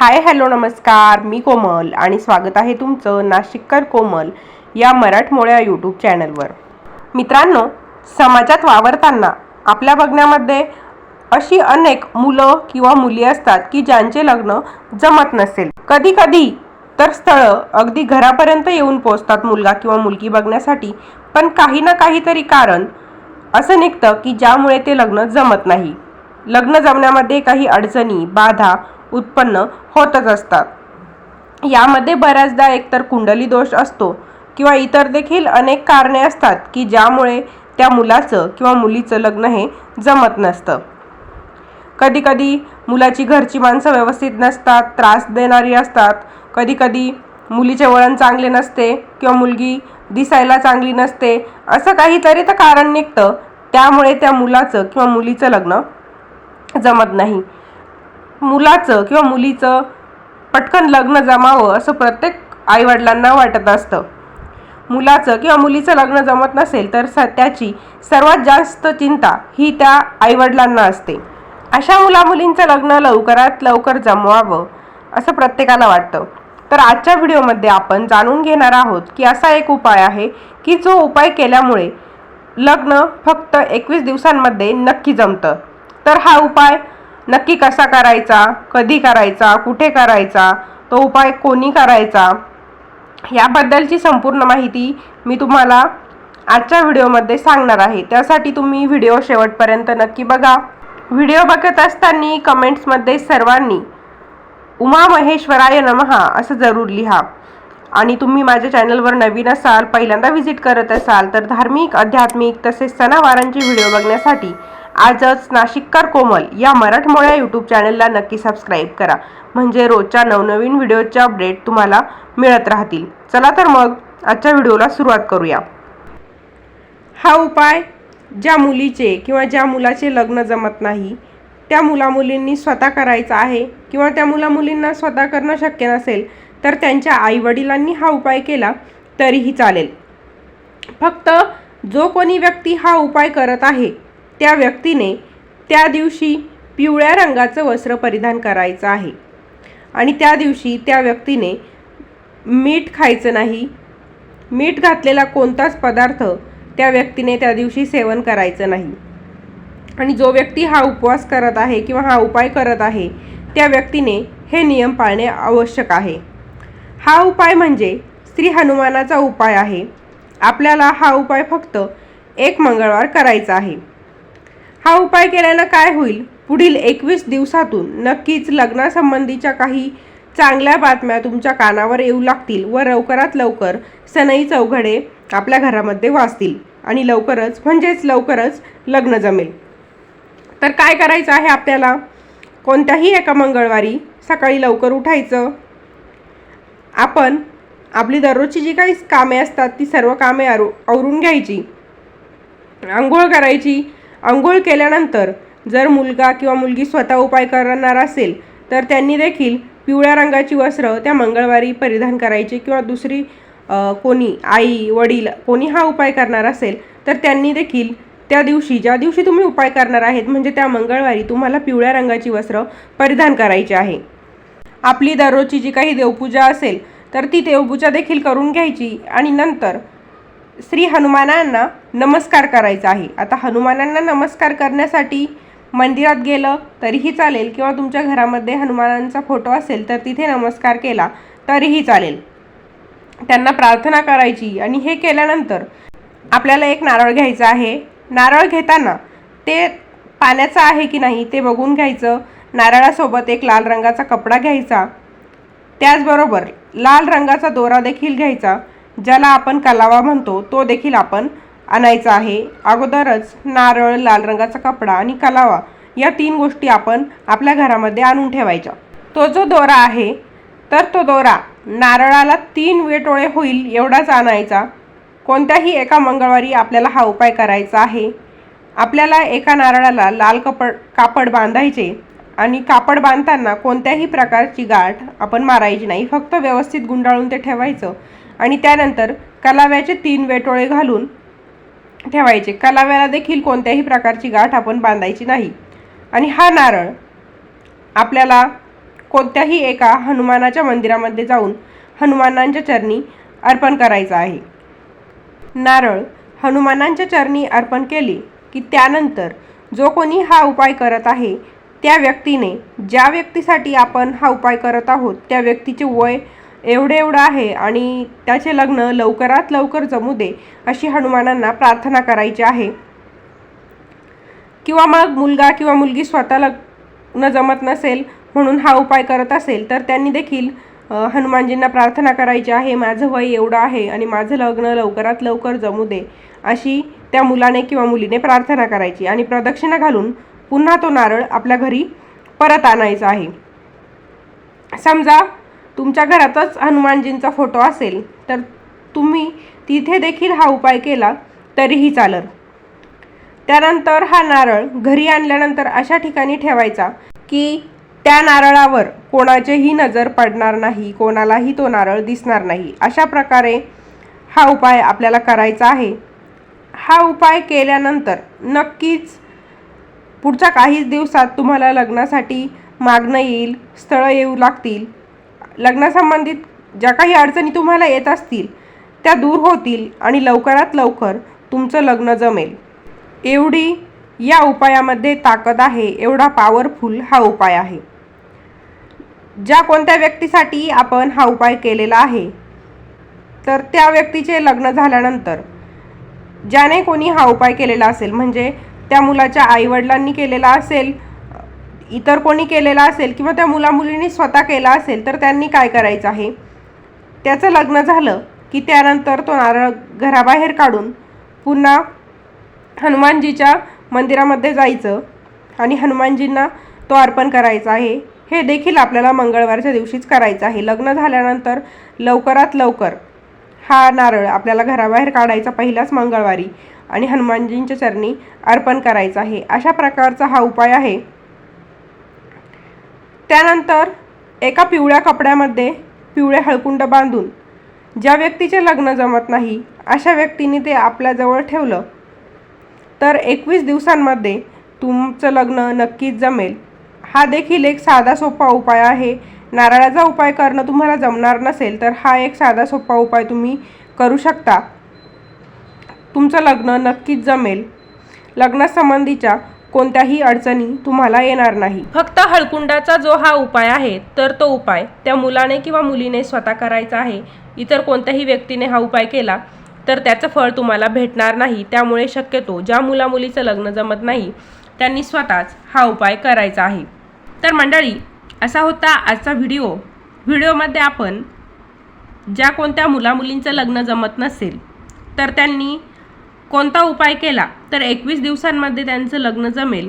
Hi hello नमस्कार. मी कोमल आणि स्वागत आहे तुमचं नाशिककर कोमल या मराठमोळ्या यूट्यूब चॅनलवर मित्रांनो समाजात वावरताना आपल्या बघण्यामध्ये अशी अनेक मुलं किंवा मुली असतात की ज्यांचे लग्न जमत नसेल. कधी कधी तर स्थळं अगदी घरापर्यंत येऊन पोचतात मुलगा किंवा मुलगी बघण्यासाठी पण काही ना काहीतरी कारण असं निघतं की ज्यामुळे ते लग्न जमत नाही. लग्न जमण्यामध्ये काही अडचणी बाधा उत्पन्न होतच असतात. यामध्ये बऱ्याचदा एकतर कुंडली दोष असतो किंवा इतर देखील अनेक कारणे असतात की ज्यामुळे त्या मुलाचं किंवा मुलीचं लग्न हे जमत नसतं. कधी कधी मुलाची घरची माणसं व्यवस्थित नसतात त्रास देणारी असतात. कधी कधी मुलीचे वळण चांगले नसते किंवा मुलगी दिसायला चांगली नसते. असं काहीतरी तर कारण निघतं. त्यामुळे त्या मुलाचं किंवा मुलीचं लग्न जमत नाही. मुलाचं किंवा मुलीचं पटकन लग्न जमावं असं प्रत्येक आईवडिलांना वाटत असतं. मुलाचं किंवा मुलीचं लग्न जमत नसेल तर स त्याची सर्वात जास्त चिंता ही त्या आईवडिलांना असते. अशा मुलामुलींचं लग्न लवकरात लवकर जमवावं असं प्रत्येकाला वाटतं. तर आजच्या व्हिडिओमध्ये आपण जाणून घेणार आहोत की असा एक उपाय आहे की जो उपाय केल्यामुळे लग्न फक्त एकवीस दिवसांमध्ये नक्की जमतं. तर हा उपाय नक्की कसा करायचा कधी करायचा कुठे करायचा तो उपाय कोणी करायचा याबद्दलची संपूर्ण माहिती मी तुम्हाला आजच्या व्हिडिओमध्ये सांगणार आहे. त्यासाठी तुम्ही व्हिडिओ शेवटपर्यंत नक्की बघा. व्हिडिओ बघत असताना कमेंट्समध्ये सर्वांनी उमा महेश्वराय नमहा असं जरूर लिहा. आणि तुम्ही माझ्या चॅनलवर नवीन असाल पहिल्यांदा व्हिजिट करत असाल तर धार्मिक आध्यात्मिक तसेच सणावारांचे व्हिडिओ बघण्यासाठी आजच नाशिककार कोमल या मराठमोळ्या यूट्यूब चॅनलला नक्की सबस्क्राईब करा. म्हणजे रोजच्या नवनवीन व्हिडिओचे अपडेट तुम्हाला मिळत राहतील. चला तर मग आजच्या व्हिडिओला सुरुवात करूया. हा उपाय ज्या मुलीचे किंवा ज्या मुलाचे लग्न जमत नाही त्या मुलामुलींनी स्वतः करायचा आहे किंवा त्या मुलामुलींना स्वतः करणं शक्य नसेल तर त्यांच्या आईवडिलांनी हा उपाय केला तरीही चालेल. फक्त जो कोणी व्यक्ती हा उपाय करत आहे त्या व्यक्तीने त्या दिवशी पिवळ्या रंगाचं वस्त्र परिधान करायचं आहे. आणि त्या दिवशी त्या व्यक्तीने मीठ खायचं नाही. मीठ घातलेला कोणताच पदार्थ त्या व्यक्तीने त्या दिवशी सेवन करायचं नाही. आणि जो व्यक्ती हा उपवास करत आहे किंवा हा उपाय करत आहे त्या व्यक्तीने हे नियम पाळणे आवश्यक आहे. हा उपाय म्हणजे श्री हनुमानाचा उपाय आहे. आपल्याला हा उपाय फक्त एक मंगळवार करायचा आहे. हा उपाय केल्यानं काय होईल? पुढील एकवीस दिवसातून नक्कीच लग्नासंबंधीच्या काही चांगल्या बातम्या तुमच्या कानावर येऊ लागतील व लवकरात लवकर सनई चौघडे आपल्या घरामध्ये वाचतील. आणि लवकरच म्हणजेच लवकरच लग्न जमेल. तर काय करायचं आहे आपल्याला? कोणत्याही एका मंगळवारी सकाळी लवकर उठायचं. आपण आपली दररोजची जी काही कामे असतात ती सर्व कामे आरू आवरून घ्यायची. आंघोळ करायची. आंघोळ केल्यानंतर जर मुलगा किंवा मुलगी स्वतः उपाय करणार असेल तर त्यांनी देखील पिवळ्या रंगाची वस्त्र त्या मंगळवारी परिधान करायची किंवा दुसरी कोणी आई वडील कोणी हा उपाय करणार असेल तर त्यांनी देखील त्या दिवशी ज्या दिवशी तुम्ही उपाय करणार आहेत म्हणजे त्या मंगळवारी तुम्हाला पिवळ्या रंगाची वस्त्र परिधान करायची आहे. आपली दररोजची जी काही देवपूजा असेल तर ती देवपूजा देखील करून घ्यायची आणि नंतर श्री हनुमानांना नमस्कार करायचा आहे. आता हनुमानांना नमस्कार करण्यासाठी मंदिरात गेलं तरीही चालेल किंवा तुमच्या घरामध्ये हनुमानांचा फोटो असेल तर तिथे नमस्कार केला तरीही चालेल. त्यांना प्रार्थना करायची आणि हे केल्यानंतर आपल्याला एक नारळ घ्यायचा आहे. नारळ घेताना ते पाण्याचं आहे की नाही ते बघून घ्यायचं. नारळासोबत एक लाल रंगाचा कपडा घ्यायचा. त्याचबरोबर लाल रंगाचा दोरा देखील घ्यायचा. ज्याला आपण कलावा म्हणतो तो देखील आपण आणायचा आहे. अगोदरच नारळ लाल रंगाचा कपडा आणि कलावा या तीन गोष्टी आपण आपल्या घरामध्ये आणून ठेवायच्या. तो जो दोरा आहे तर तो दोरा नारळाला तीन वेटोळे होईल एवढाच आणायचा. कोणत्याही एका मंगळवारी आपल्याला हा उपाय करायचा आहे. आपल्याला एका नारळाला लाल कपड कापड बांधायचे आणि कापड बांधताना कोणत्याही प्रकारची गाठ आपण मारायची नाही. फक्त व्यवस्थित गुंडाळून ते ठेवायचं. आणि त्यानंतर कलाव्याचे तीन वेटोळे घालून ठेवायचे. कलाव्याला देखील कोणत्याही प्रकारची गाठ आपण बांधायची नाही. आणि हा नारळ आपल्याला कोणत्याही एका हनुमानाच्या मंदिरामध्ये जाऊन हनुमानांच्या चरणी अर्पण करायचं आहे. नारळ हनुमानांच्या चरणी अर्पण केले की त्यानंतर जो कोणी हा उपाय करत आहे त्या व्यक्तीने ज्या व्यक्तीसाठी आपण हा उपाय करत आहोत त्या व्यक्तीचे वय एवढे एवढं आहे आणि त्याचे लग्न लवकरात लवकर जमू दे अशी हनुमानांना प्रार्थना करायची आहे. किंवा मग मुलगा किंवा मुलगी स्वतः लग्न जमत नसेल म्हणून हा उपाय करत असेल तर त्यांनी देखील हनुमानजींना प्रार्थना करायची आहे माझं वय एवढं आहे आणि माझं लग्न लवकरात लवकर जमू दे अशी त्या मुलाने किंवा मुलीने प्रार्थना करायची आणि प्रदक्षिणा घालून पुन्हा तो नारळ आपल्या घरी परत आणायचा आहे. समजा तुमच्या घरातच हनुमानजींचा फोटो असेल तर तुम्ही तिथे देखील हा उपाय केला तरीही चालल. त्यानंतर हा नारळ घरी आणल्यानंतर अशा ठिकाणी ठेवायचा की त्या नारळावर कोणाचीही नजर पडणार नाही कोणालाही तो नारळ दिसणार नाही. अशा प्रकारे हा उपाय आपल्याला करायचा आहे. हा उपाय केल्यानंतर नक्कीच पुढच्या काहीच दिवसात तुम्हाला लग्नासाठी मागणं येईल स्थळं येऊ लागतील लग्नासंबंधित ज्या काही अडचणी तुम्हाला येत असतील त्या दूर होतील आणि लवकरात लवकर तुमचं लग्न जमेल. एवढी या उपायामध्ये ताकद आहे एवढा पॉवरफुल हा उपाय आहे. ज्या कोणत्या व्यक्तीसाठी आपण हा उपाय केलेला आहे तर त्या व्यक्तीचे लग्न झाल्यानंतर ज्याने कोणी हा उपाय केलेला असेल म्हणजे त्या मुलाच्या आईवडिलांनी केलेला असेल इतर कोणी केलेला असेल किंवा त्या मुलामुलींनी स्वतः केला असेल तर त्यांनी काय करायचं आहे? त्याचं लग्न झालं की त्यानंतर तो नारळ घराबाहेर काढून पुन्हा हनुमानजीच्या मंदिरामध्ये जायचं आणि हनुमानजींना तो अर्पण करायचा आहे. हे देखील आपल्याला मंगळवारच्या दिवशीच करायचं आहे. लग्न झाल्यानंतर लवकरात लवकर हा नारळ आपल्याला घराबाहेर काढायचा पहिलाच मंगळवारी आणि हनुमानजींच्या चरणी अर्पण करायचा आहे. अशा प्रकारचा हा उपाय आहे. त्यानंतर एका पिवळ्या कपड्यामध्ये पिवळे हळकुंड बांधून ज्या व्यक्तीचे लग्न जमत नाही अशा व्यक्तीने ते आपल्याजवळ ठेवलं. तर एकवीस दिवसांमध्ये तुमचं लग्न नक्कीच जमेल. हा देखील एक साधा सोपा उपाय आहे. नारळाचा उपाय करणं तुम्हाला जमणार नसेल तर हा एक साधा सोपा उपाय तुम्ही करू शकता. तुमचं लग्न नक्कीच जमेल. लग्नासंबंधीच्या कोणत्याही अडचणी तुम्हाला येणार नाही. फक्त हळकुंडाचा जो हा उपाय आहे तर तो उपाय त्या मुलाने किंवा मुलीने स्वतः करायचा आहे. इतर कोणत्याही व्यक्तीने हा उपाय केला तर त्याचं फळ तुम्हाला भेटणार नाही. त्यामुळे शक्यतो ज्या मुलामुलीचं लग्न जमत नाही त्यांनी स्वतःच हा उपाय करायचा आहे. तर मंडळी असा होता आजचा व्हिडिओ. व्हिडिओमध्ये आपण ज्या कोणत्या मुलामुलींचं लग्न जमत नसेल तर त्यांनी कोणता उपाय केला? तर एकवीस दिवसांमध्ये त्यांचं लग्न जमेल.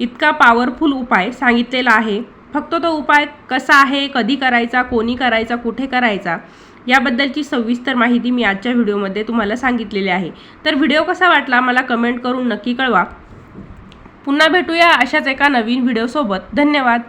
इतका पॉवरफुल उपाय सांगितलेला आहे. फक्त तो उपाय कसा आहे कधी करायचा कोणी करायचा कुठे करायचा याबद्दलची सविस्तर माहिती मी आजच्या व्हिडिओमध्ये तुम्हाला सांगितलेली आहे. तर व्हिडिओ कसा वाटला मला कमेंट करून नक्की कळवा. पुन्हा भेटूया अशाच एका नवीन व्हिडिओसोबत. धन्यवाद.